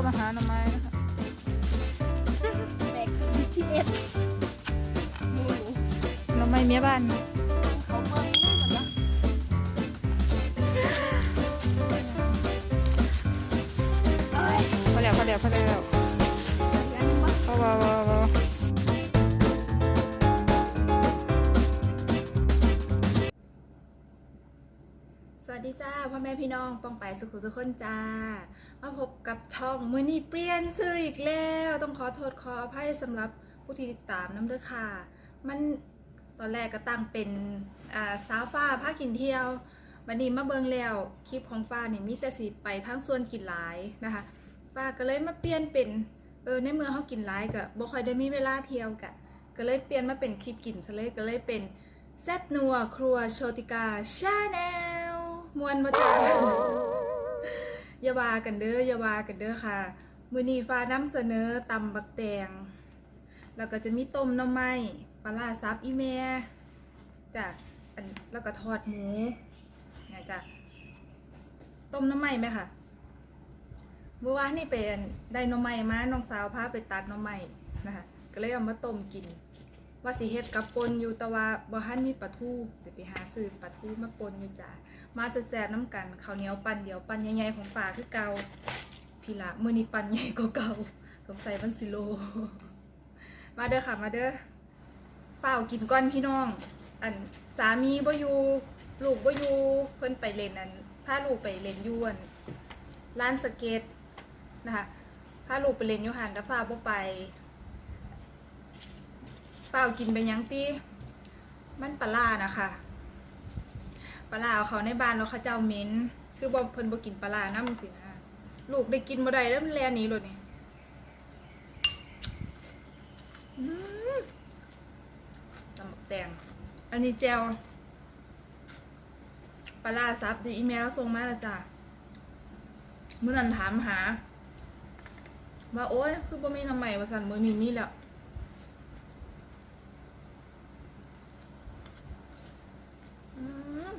ก็มาหาหน่อไม้นะคะแบก BTS หมูหน่อไม้เมียบ้านเขาเมืองนี่เหมือนกันเอ้ยพอแล้วพอแล้วพอแล้วยังวะพอ วัสดีจ้าพ่อแม่พี่น้องปองไปสุขุสุขคนจ้า มาพบกับช่องมือนี่เปลี่ยนซื้ออีกแล้ว ต้องขอโทษขออภัยสำหรับผู้ที่ติดตามน้ำเด้อค่ะ มันตอนแรกก็ตั้งเป็นอ่าสาวฟ้าพากินเที่ยววันนี้มาเบิงแล้วคลิปของฟ้านี่มีแต่สิไปทั้งส่วนกินหลายนะคะฟ้าก็เลยมาเปลี่ยนเป็นเออในเมื่อเขากินหลายก็บ่ค่อยได้มีเวลาเที่ยวกะก็เลยเปลี่ยนมาเป็นคลิปกินซะเลยก็เลยเป็นแซบนัวครัวโชติกาชาแนล มวนมาจ้าอย่าว่ากันเด้ออย่าว่ากันเด้อค่ะ มือนีฟ้านำเสนอตำบักแตง แล้วก็จะมีต้มน้ำไม้ปลาร้าซับอีเมียจ้ะแล้วก็ทอดหมูเนี่ยจ้ะต้มน้ำไม้ไหมค่ะ เมื่อวานนี่เป็นได้น้ำไม้มาน้องสาวพาไปตัดน้ำไม้นะคะ ก็เลยเอามาต้มกิน ว่าสิเฮ็ดกับปนอยู่แต่ว่าบ่ทันมีปลาทูจะไปหาซื้อปลาทูมาปนอยู่จ้ามาแซ่บๆน้ำกันข้าวเหนียวปั่นเดียวปั่นใหญ่ๆของป่าคือเก่าพี่ละมื้อนี้ปั่นใหญ่กว่าเก่าสงสัยมันสิโล มาเด้อค่ะมาเด้อเฝ้ากินก่อนพี่น้อง อันสามีบ่อยู่ลูกบ่อยู่เพิ่นไปเล่นอันพาลูกไปเล่นยู่อันร้านสเก็ตนะคะพาลูกไปเล่นยูหันแต่ฟ้าบ่ไป เปล่ากินเป็นยังตี้มันปลาร้านะคะปลาร้าเอาเขาในบ้านแล้วเขาเจ้าเม็นคือบ่เพิ่นบ่กินปลาร้านํสินะลูกได้กินบ่ได้แล้วมันแลนี้เลยนี่ตำบักแตงอันนี้แจวปลาร้าซับดีอีเมลส่งมาแล้วจ้ะมื้อนั้นถามหา ว่าโอ้ยคือบ่มีน้ำใหม่ว่าซั่นมือนี้มีแล้ว อืม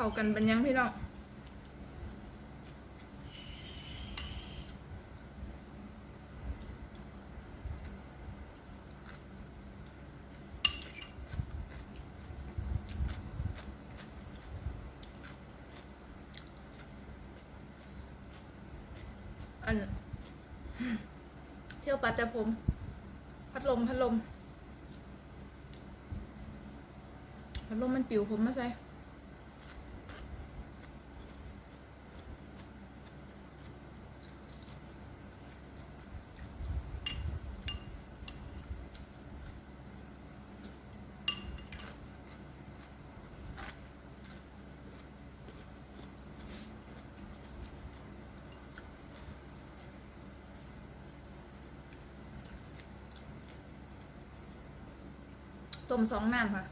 เข้ากันเป็นยังพี่น้องอันเที่ยวปัดแต่ผม พัดลม พัดลม พัดลมมันปิวผมมาใส่ ต้มสองน้ำค่ะ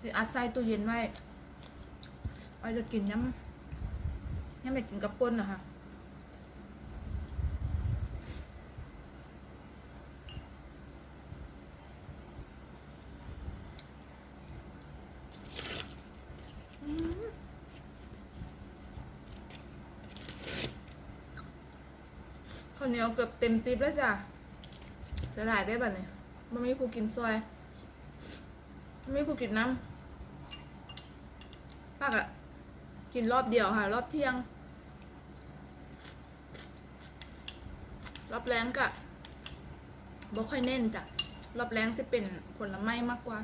สิอัดใส่ตู้เย็นไว้ไว้จะกินย้ำย้ำไปกินกับป่นนะคะ เหนียวเกือบเต็มติ๊บแล้วจ้ะจะได้ได้แบบนี้มันมีผู้กินซอยมันมีผู้กินน้ำปากอะกินรอบเดียวค่ะ รอบเที่ยง รอบแรงกะบ่ค่อยเน้นจ้ะรอบแรงจะเป็นผลไม้มากกว่า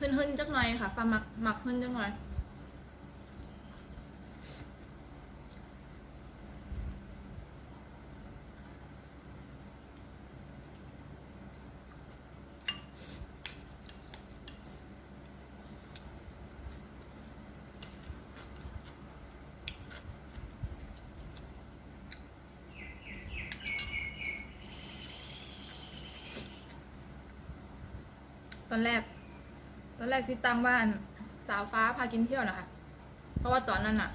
หึ่นๆจักหน่อยค่ะฟ้าหมักหมักหึ่นจักหน่อยตอนแรก ตอนแรกที่ตั้งบ้านสาวฟ้าพากินเที่ยวนะคะ เพราะว่าตอนนั้นอะ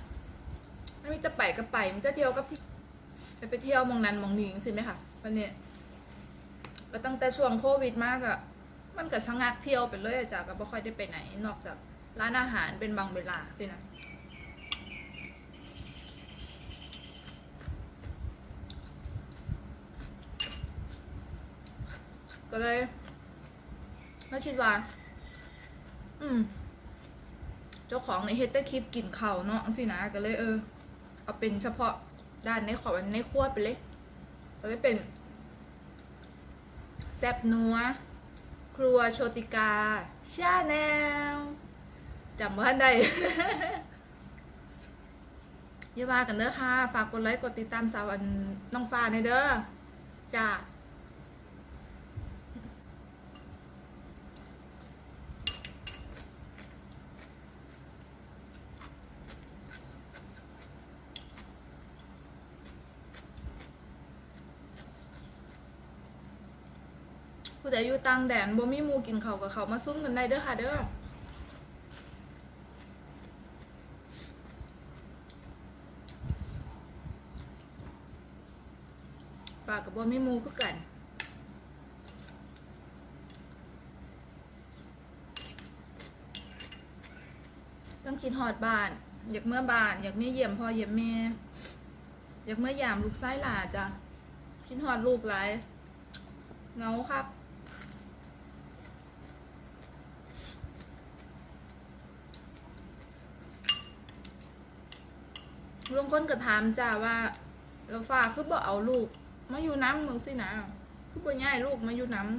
ไม่มีต่ไปก็ไปมันจะเที่ยวกับที่จะไปเที่ยวมองนั้นมองนี้ใช่ไหมคะวันนี้ก็ตั้งแต่ช่วงโควิดมากอะมันก็ชะงักเที่ยวไปเลยอะจ้ะก็ไม่ค่อยได้ไปไหน นอกจากร้านอาหารเป็นบางเวลาสินะก็เลยไม่คิดว่า อืม เจ้าของในเฮดเตอร์คลิปกินเข่าเนาะสินะก็เลยเออ เอาเป็นเฉพาะด้านในขอบในขั้วไปเลยก็เลยเป็น แซบนัว ครัวโชติกาชาแนลจำว่าได้อย่าว่ากันเด้อค่ะ ฝากกดไลค์ กดติดตามสาวอันน้องฟ้าในเด้อจ้า ผู้ ใดอยู่ต่างแดนบ่มีหมูกินเขาวกับเขามาซุ่มกันได้เด้อค่ะเด้อฝากกับบ่มีหมูคือกันต้องคิดฮอดบ้าน อยากเมื่อบ้าน อยากมีเยี่ยมพ่อเยี่ยมแม่อยากเมื่อยามลูกไส้หลาจ้ะคิดฮอดลูกหลายเงาครับ ลุงคนก็ถามจ้าว่าเราฝากคือบ่เอาลูก มาอยู่น้ำมึงสินะคือบ่ย้ายลูกมาอยู่น้ำ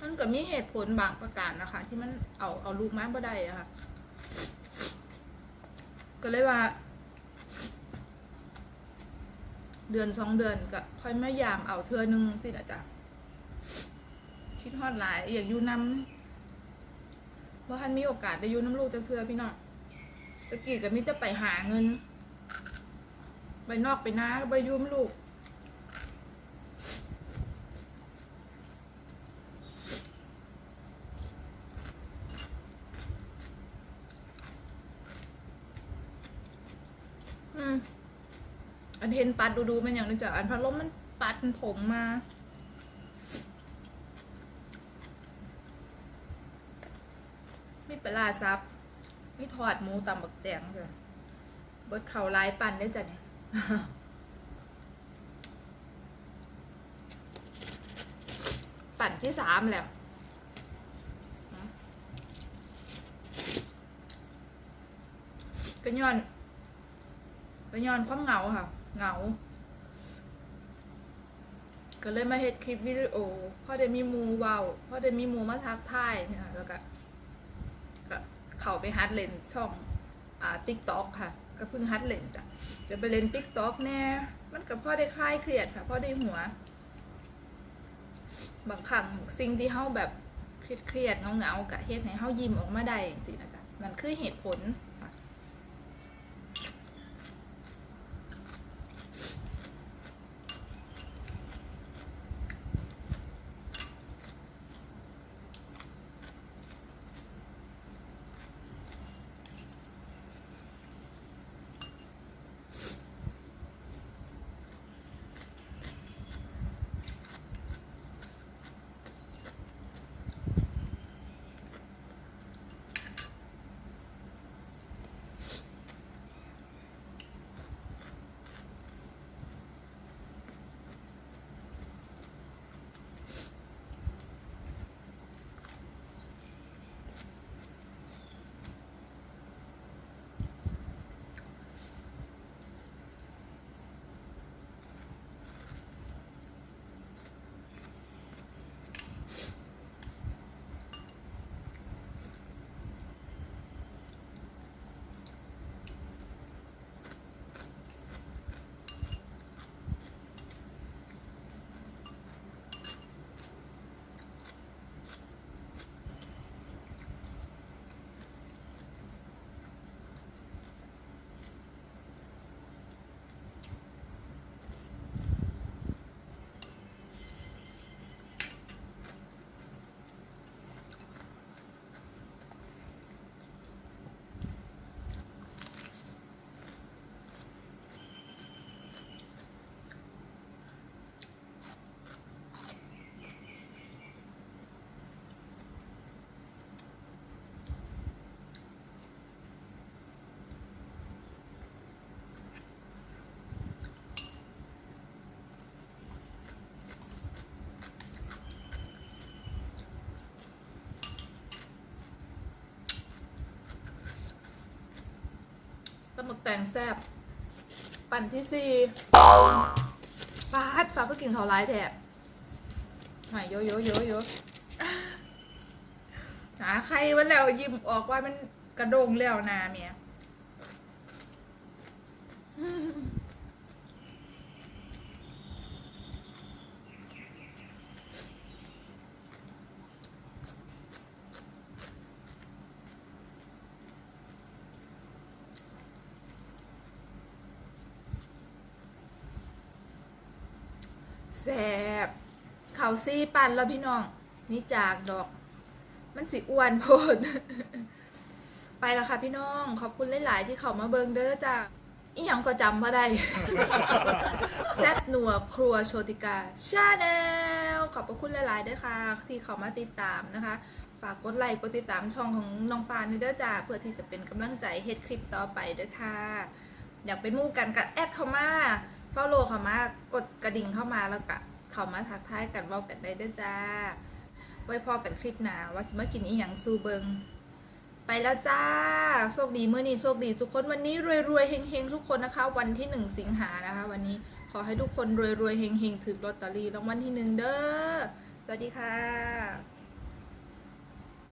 มันก็มีเหตุผลบางประการนะคะ ที่มันเอาเอาลูกมาบ่ได้อะค่ะ ก็เลยว่า เดือนสองเดือนก็ค่อยมายามเอาเทือนึงสินะจ๊ะคิดฮอดหลายอยากอยู่น้ำ ว่าท่านมีโอกาสได้อยูน้ำลูกจังเทือพี่น้องตะกี้ก็มิจะไปหาเงิน ไปนอกไปนาไปยูน้ำลูกอืมอันเห็นปัดดูดูมันอย่างนึงจ้ะอันพัดลมมันปัดผมมา มีปลาร้าซับมีทอดหมูตำบักแตงจ้ะเบิดเข่าลายปั่นได้จ้ะเนี่ยปั่นที่สามแล้วก็ย้อนก็ย้อนความเหงาค่ะเหงา ก็เลยมาเฮ็ดคลิปวิดีโอพ่อได้มีมูเว้าพ่อได้มีมูมาทักทายเนี่ยแล้วก็ เขาไปฮัดเลนช่องอ่าติ๊กต็อกค่ะ ก็เพิ่งฮัดเลนจ้ะจะไปเล่นติ๊กต็อกแน่มันกับพ่อได้คลายเครียดค่ะพ่อได้หัว บางครั้งสิ่งที่เฮาแบบเครียดเครียดเงาเงากะเฮ็ดให้เฮายิ้มออกมาได้จริงๆนะจ๊ะนั่นคือเหตุผล มึกแตงแซบปั่นที่สี่ฟาดฟ้าเพื่อกินเขาร้ายแถบหายโยโยโยโยหาใครวันแล้วยิ้มออกว่ามันกระโดงแล้วนาเมีย แซบเขาซีปันแล้วพี่น้อง นี่จากดอก มันสิอ้วนโพด ไปแล้วค่ะพี่น้อง ขอบคุณหลาย ๆ ที่เขามาเบิงเด้อจ้าอีหยังก็จำมาได้ แซบหนัวครัวโชติกาชาแนลขอบพระคุณหลาย ๆ ด้วยค่ะ ที่เขามาติดตามนะคะ ฝากกดไลค์กดติดตามช่องของน้องฟานด้วยเด้อจ้าเพื่อที่จะเป็นกำลังใจเฮ็ดคลิปต่อไปด้อค่ะ อยากเป็นมู่กันกับแอดเขามา เฝ้าโลเข้ามากดกระดิ่งเข้ามาแล้วก็เข้ามาทักทายกันเว้ากันได้เด้อจ้า ไว้พอกันคลิปหนาว่าสิมากินอีหยังซูเบิงไปแล้วจ้า โชคดีเมื่อนี้โชคดีทุกคนวันนี้รวยๆเฮงๆทุกคนนะคะ วันที่หนึ่งสิงหานะคะ วันนี้ขอให้ทุกคนรวยๆเฮงๆถือลอตเตอรี่รางวัลที่หนึ่งเด้อสวัสดีค่ะ